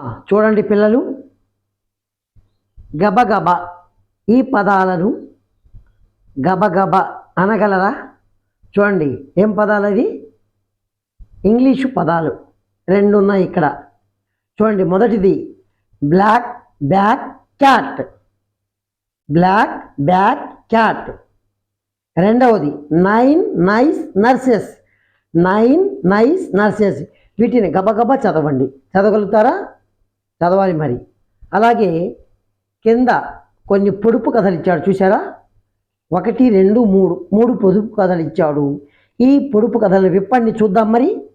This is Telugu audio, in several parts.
చూడండి పిల్లలు. గబగబ ఈ పదాలను గబగబ అనగలరా? చూడండి ఏం పదాలు అవి ఇంగ్లీషు పదాలు రెండు ఉన్నాయి ఇక్కడ. చూడండి మొదటిది black back cat. Black back cat. రెండవది nine nice nurses. Nine nice nurses. వీటిని గబగబా చదవండి. చదవగలుగుతారా? చదవాలి మరి. అలాగే కింద కొన్ని పొడుపు కథలు ఇచ్చాడు చూసారా ఒకటి రెండు మూడు మూడు పొదుపు కథలు ఇచ్చాడు. ఈ పొడుపు కథలు విప్పండి చూద్దాం మరి.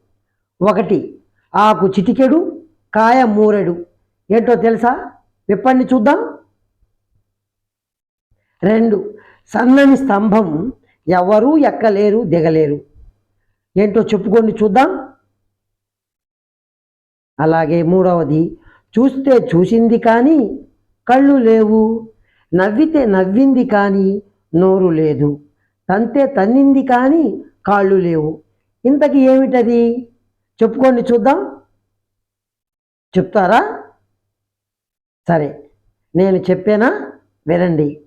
ఒకటి ఆకు చిటికెడు కాయ మూరెడు. ఏంటో తెలుసా? విప్పండి చూద్దాం. రెండు సన్నని స్తంభం ఎవరూ ఎక్కలేరు దిగలేరు. ఏంటో చెప్పుకోండి చూద్దాం. అలాగే మూడవది చూస్తే చూసింది కానీ కళ్ళు లేవు. నవ్వితే నవ్వింది కానీ నోరు లేదు. తంతే తన్నింది కానీ కాళ్ళు లేవు. ఇంతకి ఏమిటది? చెప్పుకోండి చూద్దాం. చెప్తారా? సరే నేను చెప్పానా? వినండి.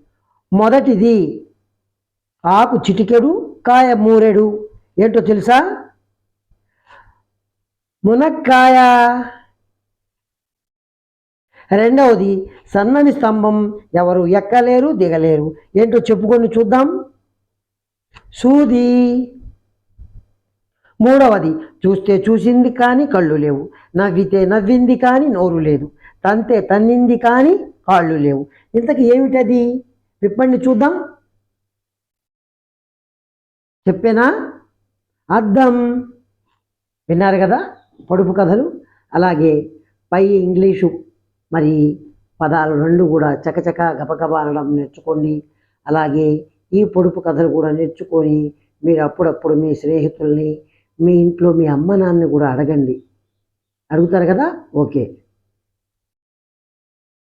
మొదటిది ఆకు చిటికెడు కాయ మూరెడు. ఏంటో తెలుసా? మునక్కాయ? రెండవది సన్నని స్తంభం ఎవరు ఎక్కలేరు దిగలేరు. ఏంటో చెప్పుకొని చూద్దాం. సూది. మూడవది చూస్తే చూసింది కానీ కళ్ళు లేవు. నవ్వితే నవ్వింది కానీ నోరు లేదు. తంతే తన్నింది కానీ కాళ్ళు లేవు. ఇంతకు ఏమిటది? విప్పండి చూద్దాం. చెప్పేనా? అద్దం విన్నారు కదా? పొడుపు కథలు. అలాగే పై ఇంగ్లీషు మరి పదాలు రెండు కూడా చకచక గబగబా అనడం నేర్చుకోండి. అలాగే ఈ పొడుపు కథలు కూడా నేర్చుకొని మీరు అప్పుడప్పుడు మీ స్నేహితుల్ని మీ ఇంట్లో మీ అమ్మ నాన్నని కూడా అడగండి. అడుగుతారు కదా? ఓకే.